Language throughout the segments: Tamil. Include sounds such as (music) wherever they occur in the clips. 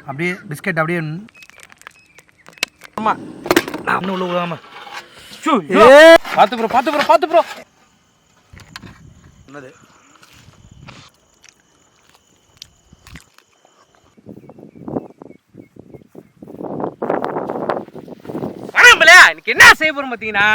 அப்படியே பிஸ்கட் அப்படியே ஆமா. இன்னும் உள்ள விடாம. பார்த்து ப்ரோ பார்த்து ப்ரோ பார்த்து ப்ரோ. என்னது வணக்கம்ல இன்னைக்கு என்ன செய்ய போகிறோம் பார்த்தீங்கன்னா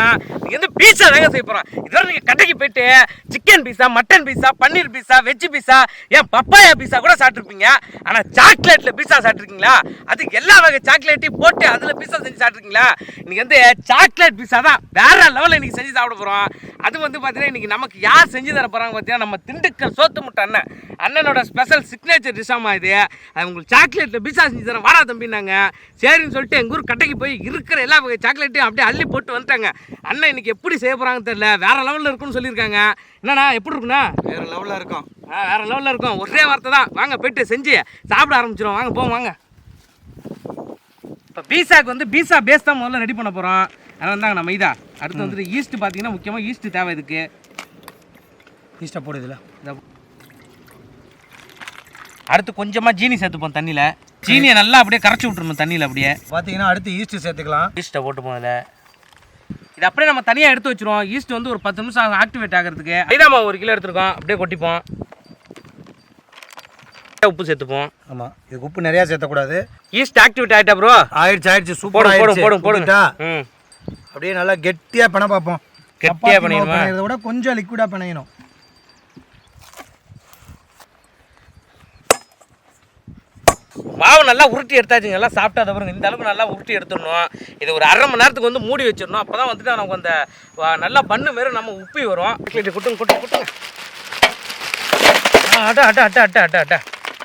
நீங்கள் வந்து பீஸா தாங்க செய்ய போகிறோம் இதுவரை நீங்கள் கடைக்கு போயிட்டு chicken pizza mutton pizza paneer pizza veg pizza ஏன் பப்பாயா பீஸா கூட சாப்பிட்ருப்பீங்க ஆனால் சாக்லேட்டில் பீஸா சாப்பிட்ருக்கீங்களா அது எல்லா வகை சாக்லேட்டையும் போட்டு அதில் பீஸா செஞ்சு சாப்பிட்ருக்கீங்களா இன்றைக்கி வந்து சாக்லேட் பீஸா தான் வேறு லெவலில் இன்னைக்கு செஞ்சு சாப்பிட போகிறோம் அது வந்து பார்த்தீங்கன்னா இன்றைக்கி நமக்கு யார் செஞ்சு தர போகிறாங்க பார்த்தீங்கன்னா நம்ம திண்டுக்கல் சோத்து முட்டை அண்ணன். அண்ணனோட ஸ்பெஷல் சிக்னேச்சர் டிஷ்ஷாமா இது. அது உங்களுக்கு சாக்லேட்டில் பீஸா செஞ்சு தரேன். வாடா தம்பினாங்க சரின்னு சொல்லிட்டு எங்கள் ஊர் கட்டைக்கு போய் இருக்கிற எல்லா வகை சாக்லேட்டையும் அப்படியே அள்ளி போட்டு வந்துட்டாங்க. அண்ணன் இன்னைக்கு எப்படி செய்ய போகிறாங்கன்னு தெரியல. வேற லெவலில் இருக்கும்னு சொல்லியிருக்காங்க. என்னண்ணா எப்படி இருக்குண்ணா? வேற லெவலில் இருக்கும். வேற லெவலில் இருக்கும். ஒரே வார்த்தை தான். வாங்க போயிட்டு செஞ்சு சாப்பிட ஆரம்பிச்சிடும் வாங்க போவோம் வாங்க. இப்போ பீஸாக்கு வந்து பீஸா பேஸ் தான் முதல்ல ரெடி பண்ண போகிறோம் அது வந்தாங்க நம்ம மைதா அடுத்து வந்துட்டு ஈஸ்ட் பார்த்தீங்கன்னா முக்கியமாக ஈஸ்ட் தேவை இதுக்கு. ஈஸ்டா போடுதுல இந்த அடுத்து கொஞ்சமாக ஜீனி சேர்த்துப்போம் தண்ணியில். ஜீனியை நல்லா அப்படியே கரைச்சி விட்டுருணும் தண்ணியில் அப்படியே. பார்த்தீங்கன்னா அடுத்து ஈஸ்ட் சேர்த்துக்கலாம். ஈஸ்ட்டை போட்டு போதில் இது அப்படியே நம்ம தனியாக எடுத்து வச்சிருவோம். ஈஸ்ட் வந்து ஒரு பத்து நிமிஷம் ஆகும் ஆக்டிவேட் ஆகிறதுக்கு. மைதா மாவு ஒரு கிலோ எடுத்துருக்கோம். அப்படியே கொட்டிப்போம். உப்பு சேர்த்துப்போம். ஆமாம் இதுக்கு உப்பு நிறையா சேர்த்தக்கூடாது. ஈஸ்ட் ஆக்டிவேட் ஆகிட்டா ப்ரோ ஆயிடுச்சு ஆயிடுச்சு. சூப்பர் போடுங்க ஆயிடுச்சு. போடுங்க போடுங்க ஊத்திட்டா? ம். அப்படியே நல்லா கெட்டியாக பண்ண பார்ப்போம் கெட்டியா பண்ணிடுமா? பிணையறதை விட கொஞ்சம் லிக்விடாக பிணையணும். மாவு நல்லா உருட்டி எடுத்தாச்சுங்க. நல்லா சாப்பிட்டா பாருங்க. இந்த அளவுக்கு நல்லா உருட்டி எடுத்துடணும். இது ஒரு அரை மணி நேரத்துக்கு வந்து மூடி வச்சிடணும். அப்போ தான் வந்துட்டு நமக்கு அந்த நல்லா பண்ணு மாரி நம்ம உப்பி வரும். குட்டுங்க குட்டுங்க குட்டுங்க. அட்டா அட்டா அட்டா அட்டா அட்டா அட்டா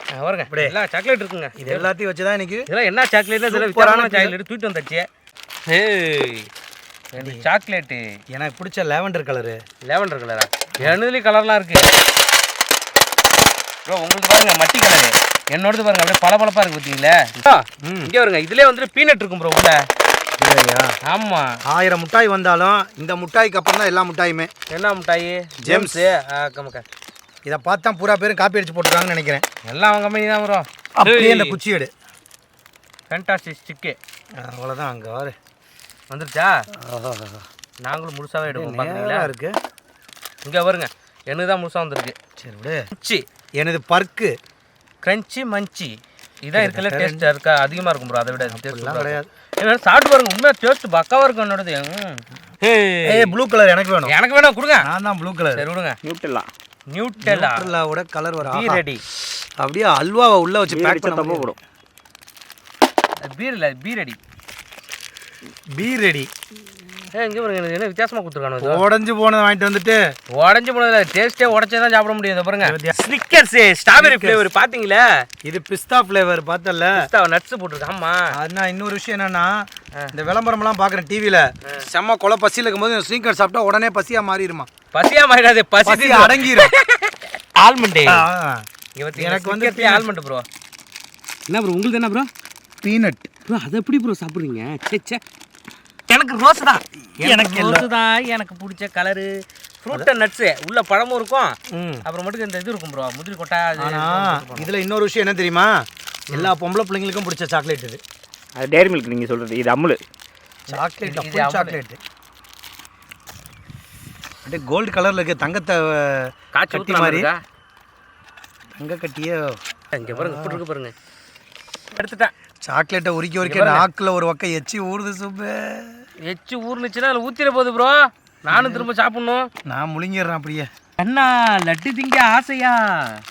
ஆ, பாருங்க. அப்படியே. எல்லாம் சாக்லேட் இருக்குங்க. இது எல்லாத்தையும் வச்சு தான் இன்னைக்கு இதெல்லாம் என்ன சாக்லேட் இதெல்லாம் வித்தியாசமான சாக்லேட் தூக்கிட்டு வந்தாச்சு. ஏய். சாக்லேட்டு எனக்கு பிடிச்ச லேவண்டர் கலரு லேவண்டர் கலரா என்னதுலேயும் கலர்லாம் இருக்கு. ப்ரோ உங்களுக்கு பாருங்க மட்டி கலரு. என்னோடது பாருங்க அப்படியே பளபளப்பா இருக்கு பார்த்தீங்களா இங்கே வருங்க. இதுலேயே வந்துட்டு பீனட் இருக்கும் ப்ரோ உள்ள. ஆமா. ஆயிரம் முட்டாய் வந்தாலும் இந்த முட்டாய்க்கு அப்புறம் தான் எல்லா முட்டாயுமே. என்ன மிட்டாயி? ஜேம்ஸு. இதை பார்த்து பூரா பேரும் காப்பி அடிச்சு போட்டுருக்காங்கன்னு நினைக்கிறேன். எல்லாம் அவங்க கம்பெனி தான் ப்ரோ. அப்படியே இந்த குச்சி எடு. ஃபேண்டாஸ்டிக் ஸ்டிக்கு அவ்வளோதான் அங்கே வாரு வந்துருச்சா? நாங்களும் முழுசாவே எடுப்போம் பார்த்தீங்களா இருக்கு? இங்கே வருங்க எனக்கு தான் முழுசாக வந்திருக்கு. சரி விடு. மச்சி எனது பர்க்கு. கிரன்ச்சி மஞ்சி இதான் இருக்கல டேஸ்ட் இருக்கா? அதிகமாக இருக்கும் ப்ரோ அதை விட அப்படிலாம் டேஸ்ட் கிடையாது. சாப்பிட்டு பாருங்க. உண்மையாக டேஸ்ட் பக்காவாக இருக்கும் என்னோடது. ஏய். ப்ளூ கலர் எனக்கு வேணும். எனக்கு வேணாம். கொடுங்க. நான் தான் ப்ளூ கலர் சரி விடுங்க. நியூட்டெல்லாம் நியூட்டெல்லா நியூட்ரலாவோட கலர் வர பீ ரெடி அப்படியே அல்வாவை உள்ள வச்சு பேக் பண்ண தப்பு போடும். பீர் இல்லை பீ ரெடி இங்கே பாருங்க என்ன வித்தியாசமாக கொடுத்துருக்கானு உடஞ்சு போனதை வாங்கிட்டு வந்துட்டு. உடஞ்சி போனதில்ல டேஸ்ட்டே உடச்சே தான் சாப்பிட முடியும் இதை பாருங்க. ஸ்னிக்கர்ஸ் ஸ்ட்ராபெரி ஃப்ளேவர் பார்த்தீங்களா இது பிஸ்தா ஃப்ளேவர் பார்த்தல நட்ஸ் போட்டிருக்கு ஆமா. அதுனா இன்னொரு விஷயம் என்னன்னா இந்த விளம்பரம்லாம் பார்க்குறேன் டிவியில் செம்ம கொலை பசியில் இருக்கும்போது ஸ்னீக்கர் சாப்பிட்டா உடனே பசியாக மாறிடுமா? பசியா மாறிடாது பசி அடங்கிரும். ஆல்மண்ட் எனக்கு வந்து வந்து ஆல்மண்ட் ப்ரோ என்ன ப்ரோ உங்களுக்கு என்ன ப்ரோ பீனட் ப்ரோ அதை எப்படி ப்ரோ சாப்பிட்றீங்க? சே எனக்கு ரோஸ் தான். எனக்கு ரோஸ் தான். எனக்கு பிடிச்ச கலரு ஃப்ரூட் அண்ட் நட்ஸு உள்ள பழமும் இருக்கும். ம். அப்புறம் மட்டும் இந்த இது இருக்கும் ப்ரோ முந்திரி கொட்டை இதுல இன்னொரு விஷயம் என்ன தெரியுமா? எல்லா பொம்பளை பிள்ளைங்களுக்கும் பிடிச்ச சாக்லேட் இது. அது டேரி மில்க் நீங்கள் சொல்கிறது இது அமுல். சாக்லேட் இது அமுலு. சாக்லேட் அப்படியே கோல்டு கலர்ல இருக்கு தங்கத்தை காய்ச்சி கட்டி மாதிரி. மாதிரி தங்க கட்டியே. இங்கே பாருங்க இப்படி இருக்கு பாருங்க. எடுத்துட்டேன். சாக்லேட்டை உரிக்க உரிக்க நாக்குல ஒரு பக்கம் எச்சி ஊறுது சூப்பு. எச்சு ஊர்னுச்சுன்னா அதில் ஊற்றிட போகுது ப்ரோ நானும் திரும்ப சாப்பிட்ணும். நான் முழுங்கிடுறேன் அப்படியே. அண்ணா லட்டு திங்க ஆசையா?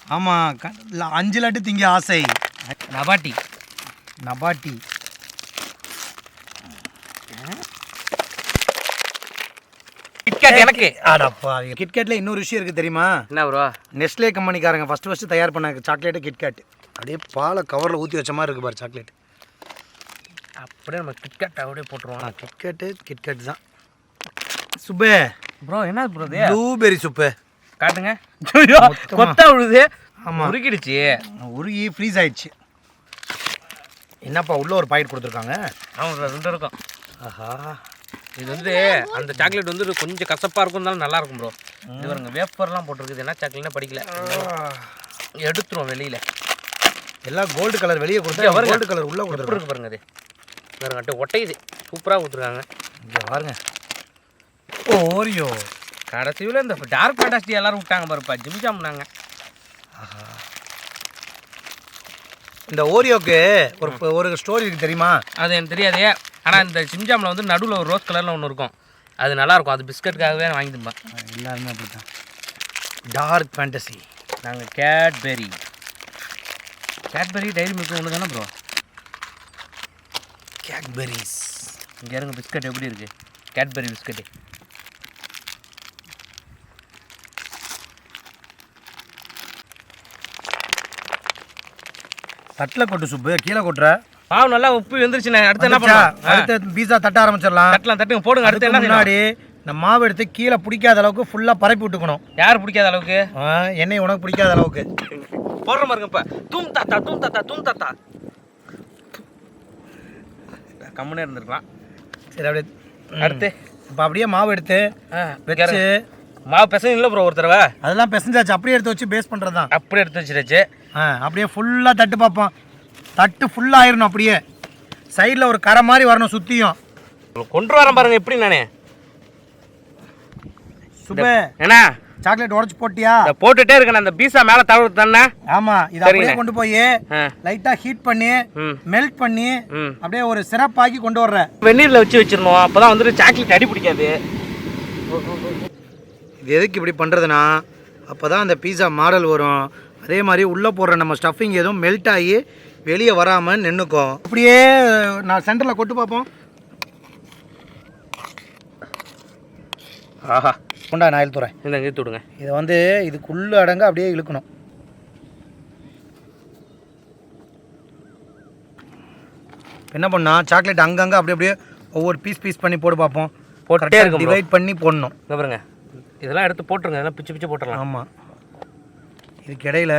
ஆமா க- அஞ்சு லட்டு திங்க ஆசை. நபாட்டி. நபாட்டி. கிட்கேட் எனக்கு. ஆடாப்பா கிட்கேட்ல இன்னொரு விஷயம் இருக்கு தெரியுமா? என்ன ப்ரோ நெஸ்லே கம்பெனிக்காரங்க ஃபர்ஸ்ட் ஃபர்ஸ்ட் தயார் பண்ண சாக்லேட்டு கிட்கேட் அப்படியே பாலை கவரில் ஊற்றி வச்ச மாதிரி இருக்கு பாரு சாக்லேட் அப்படியே நம்ம கிட்கேட் அப்படியே போட்டுருவோம். கிட்கேட்டு கிட்கேட் தான். சுப்பே. ப்ரோ என்ன ப்ரோ இது ப்ளூபெரி சுப்பு. காட்டுங்க. கொத்தா விழுது. ஆமா. உருக்கிடுச்சு உருகி ஃப்ரீஸ் ஆயிடுச்சு. என்னப்பா உள்ள ஒரு பாக்கெட் கொடுத்துருக்காங்க? ஆமாம் ரெண்டு இருக்கும். ஆஹா. இது வந்து அந்த சாக்லேட் வந்து கொஞ்சம் கசப்பாக இருக்கும் இருந்தாலும் நல்லா இருக்கும் ப்ரோ இது பாருங்க வேப்பர்லாம் போட்டிருக்குது. என்ன சாக்லேட்னா படிக்கல. எடுத்துரும் வெளியில. எல்லாம் கோல்டு கலர் வெளியே கொடுத்தா. கோல்டு கலர் உள்ள கொடுத்துருக்கு பாருங்க அது பாருங்க அட்டை ஒட்டையுது. சூப்பராக கொடுத்துருக்காங்க. இங்க பாருங்க. ஓரியோ கடைசியில் இந்த டார்க் ஃபேண்டாஸ்டி எல்லாரும் விட்டாங்க பாருப்பா ஜிம் ஜாம்னாங்க இந்த ஓரியோக்கு ஒரு ஒரு ஸ்டோரி இருக்கு தெரியுமா? அது எனக்கு தெரியாதே. ஆனால் இந்த ஜிம்ஜாமில் வந்து நடுவில் ஒரு ரோஸ் கலரில் ஒன்று இருக்கும். அது நல்லா இருக்கும் அது பிஸ்கட்டுக்காகவே நான் வாங்கி தம்பேன் எல்லாருமே அப்படித்தான். டார்க் ஃபேண்டசி நாங்கள் கேட்பெரி கேட்பெரி டைரி மில்க் ஒன்று தானே ப்ரோ கேக்பெரிஸ் இங்கே இருங்க பிஸ்கட் எப்படி இருக்கு? Cadbury biscuit. தட்டில் கொட்டு சுப்பு கீழே கொட்டுற. பாவு நல்லா உப்பு வெந்துருச்சுண்ணே. அடுத்து என்ன? பண்ணலாம்? அடுத்து பீஸா தட்ட ஆரம்பிச்சிடலாம். தட்டலாம் தட்டுங்க போடுங்க அடுத்து என்ன? முன்னாடி இந்த மாவு எடுத்து கீழே பிடிக்காத அளவுக்கு ஃபுல்லாக பரப்பி விட்டுக்கணும். யார் பிடிக்காத அளவுக்கு? எண்ணெய் உனக்கு பிடிக்காத அளவுக்கு. போடுற பாருங்க இப்போ. தூம் தாத்தா தூம் தாத்தா தூம் தாத்தா. கம்முனே இருந்திருக்கலாம். சரி அப்படியே அடுத்து? இப்போ அப்படியே மாவு எடுத்து வச்சு மாவு பெசங்க இல்லை ப்ரோ ஒரு தடவை? அதெல்லாம் பிசைஞ்சாச்சு. அப்படியே எடுத்து வச்சு பேஸ் பண்ணுறது தான். அப்படி எடுத்து வச்சிருச்சு ஆ அப்படியே ஃபுல்லாக தட்டு பார்ப்போம். தட்டு ஃபுல்லாக ஆயிரணும் அப்படியே. சைடில் ஒரு கரை மாதிரி வரணும் சுற்றியும் கொண்டு வரேன் பாருங்க எப்படி நானே? சுபே. என்ன? சாக்லேட் உடச்சி போட்டியா? போட்டுட்டே இருக்கேன் அந்த பீஸா மேலே தடவு தானே? ஆமாம் இதை அப்படியே. கொண்டு போய் ஆ. லைட்டாக ஹீட் பண்ணி மெல்ட் பண்ணி அப்படியே ஒரு சிறப்பாக்கி கொண்டு வர்ற. வெந்நீரில் வச்சு வச்சிடணும் அப்போ தான் வந்துட்டு சாக்லேட் அடி பிடிக்காது. இது எதுக்கு இப்படி பண்ணுறதுனா அப்போ தான் அந்த பீஸா மாடல் வரும். அதே மாதிரி உள்ளே போடுற நம்ம ஸ்டஃபிங் எதுவும் மெல்ட் ஆகி வெளியே வராமல் நின்றுக்கும் அப்படியே நான் சென்டரில் கொட்டு பார்ப்போம். ஆஹா. கொண்டா நான் இழுத்துறேன் இந்த இழுத்து விடுங்க. இதை வந்து இதுக்குள்ள அடங்க அப்படியே இழுக்கணும். என்ன பண்ணா சாக்லேட் அங்கங்கே அப்படியே அப்படியே ஒவ்வொரு பீஸ் பீஸ் பண்ணி போட்டு பார்ப்போம். போட்டுட்டே இருக்கும். டிவைட் பண்ணி போடணும். பாருங்க. இதெல்லாம் எடுத்து போட்டுருங்க இதெல்லாம் பிச்சு பிச்சு போட்டுடலாம். ஆமாம் இதுக்கு இடையில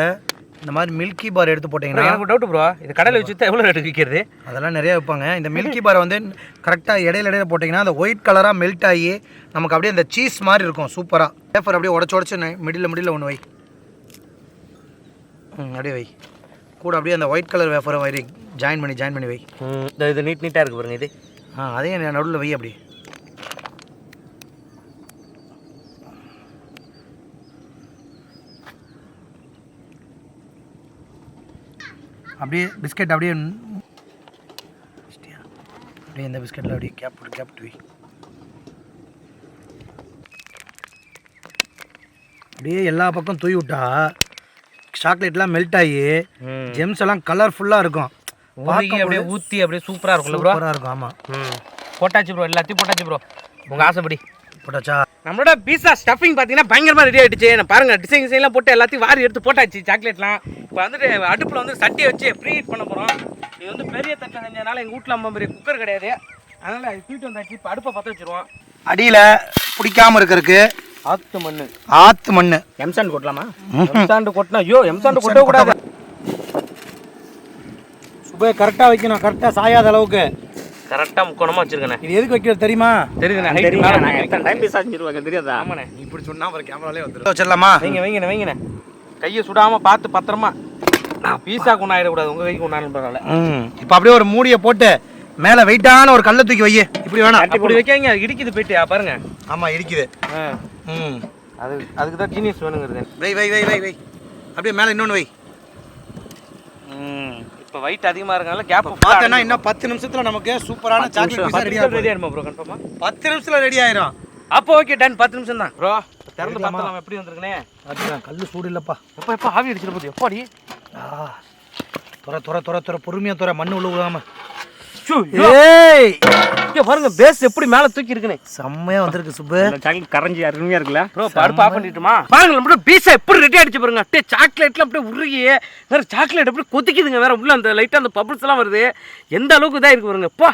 இந்த மாதிரி மில்கி பார் எடுத்து போட்டிங்கன்னா எனக்கு டவுட் ப்ரோ இது கடையில் வச்சு எவ்வளோ ரேட்டு விற்கிறது? அதெல்லாம் நிறைய வைப்பாங்க இந்த மில்கி பாரை வந்து கரெக்டாக இடையில இடையில போட்டிங்கன்னா அந்த ஒயிட் கலராக மெல்ட் ஆகி நமக்கு அப்படியே அந்த சீஸ் மாதிரி இருக்கும் சூப்பராக பேப்பர் அப்படியே உடச்சு உடச்சு மிடில் மிடில் ஒன்று வை. ம் அப்படியே வை. கூட அப்படியே அந்த ஒயிட் கலர் வேஃபரை வை ஜாயின் பண்ணி ஜாயின் பண்ணி வை. இது நீட் நீட்டாக இருக்கு பாருங்க இது. ஆ அதையும் நடுவில் வை அப்படி அப்படியே பிஸ்கட் அப்படியே அப்படியே இந்த பிஸ்கட்டில் அப்படியே கேப் போட்டு கேப் போட்டு அப்படியே எல்லா பக்கம் தூவி விட்டா சாக்லேட்லாம் மெல்ட் ஆகி ஜெம்ஸ் எல்லாம் கலர்ஃபுல்லாக இருக்கும். அப்படியே ஊற்றி அப்படியே சூப்பராக இருக்கும்ல ப்ரோ சூப்பராக இருக்கும் ஆமாம் போட்டாச்சு ப்ரோ எல்லாத்தையும் போட்டாச்சு ப்ரோ உங்கள் ஆசைப்படி. போட்டாச்சா? நம்மளோட பீஸா ஸ்டஃபிங் பார்த்தீங்கன்னா பயங்கரமாக ரெடி ஆகிடுச்சு நான் பாருங்கள் டிசைன் டிசைன்லாம் போட்டு எல்லாத்தையும் வாரி எடுத்து போட்டாச்சு சாக்லேட்லாம் இப்போ வந்துட்டு அடுப்பில் வந்து சட்டியை வச்சு ப்ரீ ஹீட் பண்ண போகிறோம் இது வந்து பெரிய தட்டில் செஞ்சதுனால எங்கள் வீட்டில் அம்மா பெரிய குக்கர் கிடையாது. அதனால் அது தூக்கிட்டு வந்தாச்சு. இப்போ அடுப்பை பற்ற வச்சுருவோம். அடியில் பிடிக்காம இருக்கிறதுக்கு ஆத்து மண் ஆத்து மண் எம்சாண்ட் கொட்டலாமா? எம்சாண்டு கொட்டினா ஐயோ எம்சாண்டு கொட்ட கூடாது. சுபே கரெக்டாக வைக்கணும். கரெக்டாக சாயாத அளவுக்கு. கரெக்டாக முக்கோணமாக வச்சிருக்கேண்ணே இது எதுக்கு வைக்கிறது தெரியுமா? தெரியுதுண்ணே எத்தனை டைம் பேச செஞ்சிருவாங்க தெரியாதா? ஆமாண்ணே. இப்படி சொன்னா அப்புறம் கேமராலே வந்துடும் வச்சிடலாமா? வைங்க வைங்கண்ணே வைங்கண்ணே. கையை சுடாம பார்த்து பத்திரமா. பீஸா கொண்டாயிடக்கூடாது உங்க கைக்கு கொண்டாடும் பரவாயில்ல. ம். இப்போ அப்படியே ஒரு மூடியை போட்டு மேலே வெயிட்டான ஒரு கல்லை தூக்கி வை இப்படி வேணாம். அப்படி வைக்காங்க இடிக்குது போயிட்டு பாருங்க. ஆமாம் இருக்குது ஆ, ம். அது அதுக்கு தான் ஜீனியஸ் வேணுங்கிறது. வை வை வை வை வை. அப்படியே மேலே இன்னொன்று வை. ம். இப்போ வெயிட் அதிகமாக இருக்கனால கேப் பார்த்தேன்னா இன்னும் பத்து நிமிஷத்தில் நமக்கு சூப்பரான சாக்லேட் பீஸா ரெடி ஆயிடுமா ப்ரோ கன்ஃபார்மா பத்து நிமிஷத்தில் ரெடி ஆயிரும். அப்போ ஓகே டன் பத்து நிமிஷம் தான். ப்ரோ திறந்து பார்த்தலாம் எப்படி வந்திருக்குனே அதுதான் கல் சூடு இல்லைப்பா. எப்போ எப்போ ஆவி அடிச்சிட போகுது. எப்பாடி துற துற துற துற பொறுமையாக துற மண்ணு உள்ள விடாம ஷூ, ஏய். பாருங்க பேஸ் எப்படி மேல தூக்கி இருக்குன்னு செம்மையா வந்திருக்கு சுப்பு. சாக்லேட் கரைஞ்சி அருமையாக இருக்குல்ல? ப்ரோ அடுப்பு ஆஃப் பண்ணிட்டுமா? பாருங்க நம்மளோட பீஸா எப்படி ரெடி ஆயிடுச்சு பாருங்க. அப்படியே சாக்லேட்லாம் அப்படியே உருகி வேற சாக்லேட் அப்படியே கொதிக்குதுங்க வேற உள்ள அந்த லைட்டா அந்த பபிள்ஸ் எல்லாம் வருது. எந்த அளவுக்கு இதா இருக்கு பாருங்க. அப்பா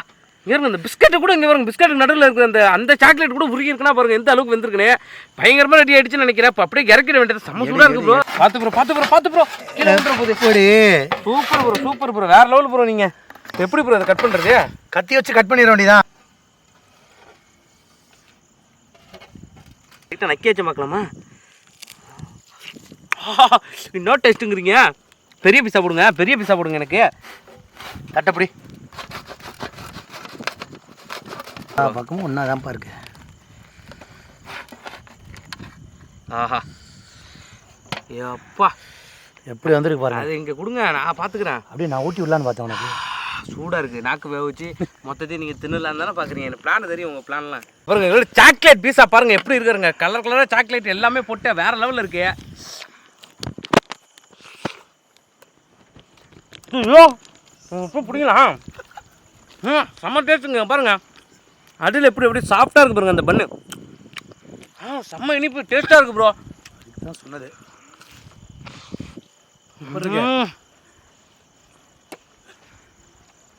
இங்க இருங்க இந்த பிஸ்கட் கூட இங்க பாருங்க பிஸ்கட் நடுவில் இருக்கிற அந்த அந்த சாக்லேட் கூட உருகி இருக்குன்னா பாருங்க எந்த அளவுக்கு வெந்திருக்குன்னு. பயங்கரமா ரெடி ஆயிடுச்சுன்னு நினைக்கிறேன். அப்ப அப்படியே இறக்கிட வேண்டியது செம்ம சூடா இருக்கு ப்ரோ பாத்து ப்ரோ பாத்து ப்ரோ பாத்து ப்ரோ கீழே வந்துற போகுது சூப்பர் ப்ரோ சூப்பர் ப்ரோ வேற லெவல் ப்ரோ நீங்க. எப்படி ப்ரோ அதை கட் பண்றது? கத்தி வச்சு கட் பண்ணிட வேண்டியதான் நக்கி வச்சு பார்க்கலாமா? (laughs) இன்னும் டேஸ்ட்டுங்கிறீங்க. பெரிய பீஸா போடுங்க பெரிய பீஸா போடுங்க எனக்கு. தட்டப்படி. பக்கமும் ஒன்றா தான்ப்பா இருக்கு. ஆஹா. எப்பா எப்படி வந்திருக்கு பாருங்க. அது இங்கே கொடுங்க நான் பார்த்துக்கிறேன். அப்படியே நான் ஊட்டி விடலான்னு பார்த்தேன் உனக்கு. சூடாக இருக்குது நாக்கு வேக வச்சு மொத்தத்தையும் நீங்கள் தின்னலாம் தானே பார்க்குறீங்க எனக்கு பிளான் தெரியும் உங்கள் பிளான்லாம் பாருங்க சாக்லேட் பீஸா பாருங்க எப்படி இருக்குறங்க கலர் கலராக சாக்லேட் எல்லாமே போட்டு வேற லெவலில் இருக்கு. ஐயோ இப்போ பிடிக்கலாம் ம் செம்ம டேஸ்ட்டுங்க பாருங்க. அடியில் எப்படி எப்படி சாஃப்டாக இருக்கு பாருங்க அந்த பண்ணு. ஆ செம்ம இனிப்பு டேஸ்ட்டாக இருக்கு ப்ரோ தான் சொன்னது.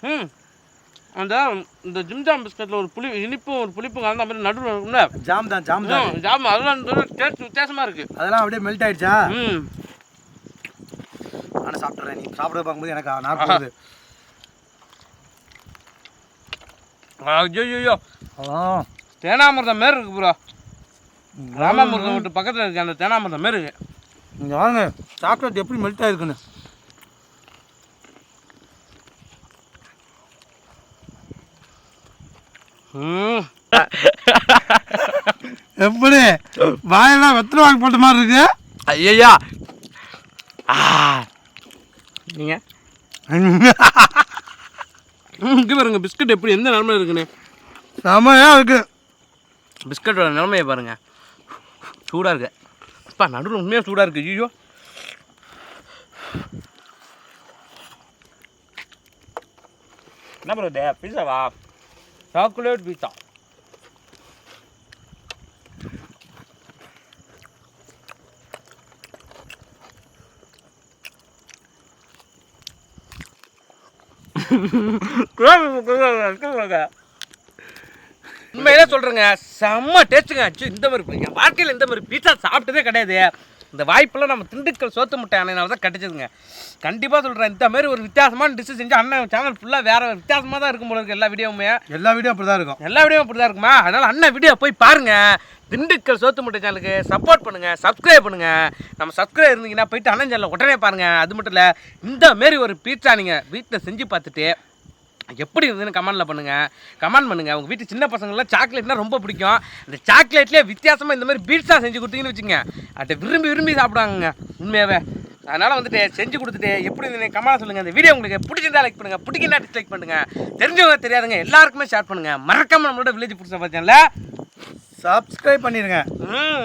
ம். அந்த இந்த ஜிம்ஜாம் பிஸ்கட்டில் ஒரு புளி இனிப்பும் ஒரு புளிப்பும் கலந்த மாதிரி நடுவில் இருக்கும்ல? ஜாம் தான் ஜாம் தான். ஜாம். அதெல்லாம் டேஸ்ட் வித்தியாசமாக இருக்கு. அதெல்லாம் அப்படியே மெல்ட் ஆயிடுச்சா? ம். நானும் சாப்பிட்றேன் நீ சாப்பிட பார்க்கும்போது எனக்கு நாக்கு போகுது ஐயோ தேனாமிர்தம் மாரி இருக்கு ப்ரோ ராமாமிர்தம் வீட்டு பக்கத்தில் இருக்கு. அந்த தேனாமிர்தம் மாரி இருக்கு. இங்கே வாங்க. சாக்லேட் எப்படி மெல்ட் ஆயிருக்குன்னு. எப்படி? வாயெல்லாம் வெத்தலை வாங்கி போட்ட மாதிரி இருக்கு. ஐயா ஆ. நீங்கள் இங்கே பாருங்க பிஸ்கட் எப்படி எந்த நிலமையில இருக்குன்னு. செமையா இருக்கு. பிஸ்கட்டோட நிலமையை பாருங்க. சூடாக இருக்கு. அப்பா நடுவில் உண்மையாக சூடாக இருக்கு. ஐயோ என்ன இது? பீஸாவா சாக்லேட் பீஸா உண்மையில சொல்கிறேங்க செம்ம டேஸ்ட்டுங்க இந்த மாதிரி வாழ்க்கையில் இந்த மாதிரி பீட்சா சாப்பிட்டதே கிடையாது. இந்த வாய்ப்பெல்லாம் நம்ம திண்டுக்கல் சோத்து முட்டை அண்ணனால தான் கிடைச்சதுங்க. கண்டிப்பாக சொல்கிறேன் இந்த மாதிரி ஒரு வித்தியாசமான டிஷ்ஷு செஞ்சு அண்ணன் சேனல் ஃபுல்லாக வேறு வித்தியாசமாக தான் இருக்கும் போல இருக்கு எல்லா வீடியோவுமே. எல்லா வீடியோ அப்படி தான் இருக்கும். எல்லா வீடியோவும் அப்படி தான் இருக்குமா? அதனால் அண்ணன் வீடியோ போய் பாருங்க. திண்டுக்கல் சோத்து முட்டை சேனலுக்கு சப்போர்ட் பண்ணுங்க சப்ஸ்கிரைப் பண்ணுங்க. நம்ம சப்ஸ்கிரைப் இருந்தீங்கன்னா போயிட்டு அண்ணன் சேனலில் உடனே பாருங்க. அது மட்டும் இல்லை இந்த மாரி ஒரு பீட்சா நீங்கள் வீட்டில் செஞ்சு பார்த்துட்டு எப்படி இருந்ததுன்னு கமெண்ட்டில் பண்ணுங்கள் கமெண்ட் பண்ணுங்கள் உங்கள் வீட்டு சின்ன பசங்களாம் சாக்லேட்னா ரொம்ப பிடிக்கும். இந்த சாக்லேட்லேயே வித்தியாசமாக இந்த மாதிரி பீட்ஸாக செஞ்சு கொடுத்தீங்கன்னு வச்சுங்க அதை விரும்பி விரும்பி சாப்பிடுவாங்க உண்மையாகவே அதனால் வந்துட்டு செஞ்சு கொடுத்துட்டு எப்படி இருந்தது கமெண்ட் சொல்லுங்கள் இந்த வீடியோ உங்களுக்கு பிடிச்சிருந்தா லைக் பண்ணுங்கள் பிடிக்கிறா டிஸ்லைக் பண்ணுங்கள் தெரிஞ்சவங்க தெரியாதுங்க. எல்லாருக்குமே ஷேர் பண்ணுங்கள் மறக்காமல் நம்மளோட வில்லேஜ் பிடிச்ச பார்த்தீங்களா சப்ஸ்கிரைப் பண்ணிடுங்க ம்.